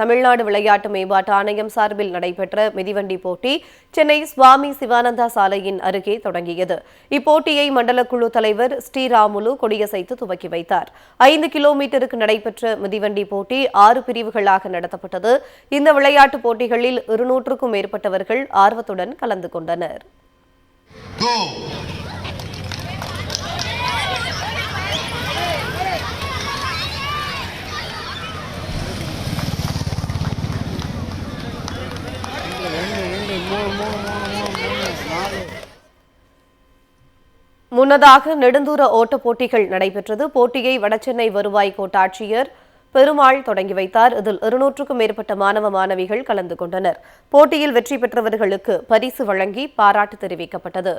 தமிழ்நாடு விளையாட்டு மேம்பாட்டு ஆணையம் சார்பில் நடைபெற்ற மிதிவண்டி போட்டி சென்னை சுவாமி சிவானந்தா சாலையின் அருகே தொடங்கியது. இப்போட்டியை மண்டல குழு தலைவர் ஸ்ரீராமுலு கொடியசைத்து துவக்கி வைத்தார். ஐந்து கிலோமீட்டருக்கு நடைபெற்ற மிதிவண்டி போட்டி ஆறு பிரிவுகளாக நடத்தப்பட்டது. இந்த விளையாட்டுப் போட்டிகளில் இருநூற்றுக்கும் மேற்பட்டவர்கள் ஆர்வத்துடன் கலந்து கொண்டனர். முன்னதாக நெடுந்தூர ஓட்டப் போட்டிகள் நடைபெற்றது. போட்டியை வடசென்னை வருவாய் கோட்டாட்சியர் பெருமாள் தொடங்கி வைத்தார். இதில் இருநூற்றுக்கும் மேற்பட்ட மாணவ மாணவிகள் கலந்து கொண்டனர். போட்டியில் வெற்றி பெற்றவர்களுக்கு பரிசு வழங்கி பாராட்டு தெரிவிக்கப்பட்டது.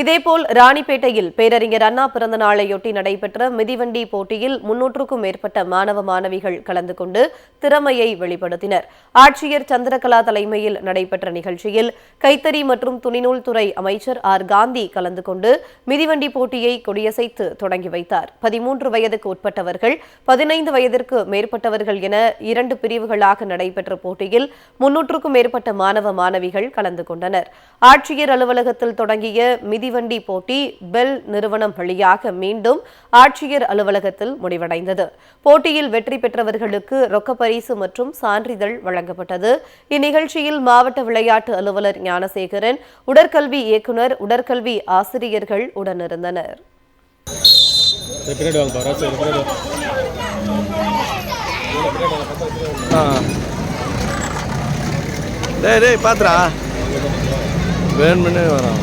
இதேபோல் ராணிப்பேட்டையில் பேரறிஞர் அண்ணா பிறந்த நாளையொட்டி நடைபெற்ற மிதிவண்டி போட்டியில் முன்னூற்றுக்கும் மேற்பட்ட மாணவ மாணவிகள் கலந்து கொண்டு திறமையை வெளிப்படுத்தினர். ஆட்சியர் சந்திரகலா தலைமையில் நடைபெற்ற நிகழ்ச்சியில் கைத்தறி மற்றும் துணிநூல் துறை அமைச்சர் ஆர். காந்தி கலந்து கொண்டு மிதிவண்டி போட்டியை கொடியசைத்து தொடங்கி வைத்தார். பதிமூன்று வயதுக்கு உட்பட்டவர்கள் பதினைந்து வயதிற்கு மேற்பட்டவர்கள் என இரண்டு பிரிவுகளாக நடைபெற்ற போட்டியில் முன்னூற்றுக்கும் மேற்பட்ட மாணவ மாணவிகள் கலந்து கொண்டனர். ஆட்சியர் அலுவலகத்தில் தொடங்கிய மிதி மிதிவண்டி போட்டி பெல் நிறுவனம் வழியாக மீண்டும் ஆட்சியர் அலுவலகத்தில் முடிவடைந்தது. போட்டியில் வெற்றி பெற்றவர்களுக்கு ரொக்கப்பரிசு மற்றும் சான்றிதழ் வழங்கப்பட்டது. இந்நிகழ்ச்சியில் மாவட்ட விளையாட்டு அலுவலர் ஞானசேகரன் உடற்கல்வி இயக்குனர் உடற்கல்வி ஆசிரியர்கள் உடனிருந்தனர். டேய் வேணும்னே வரான்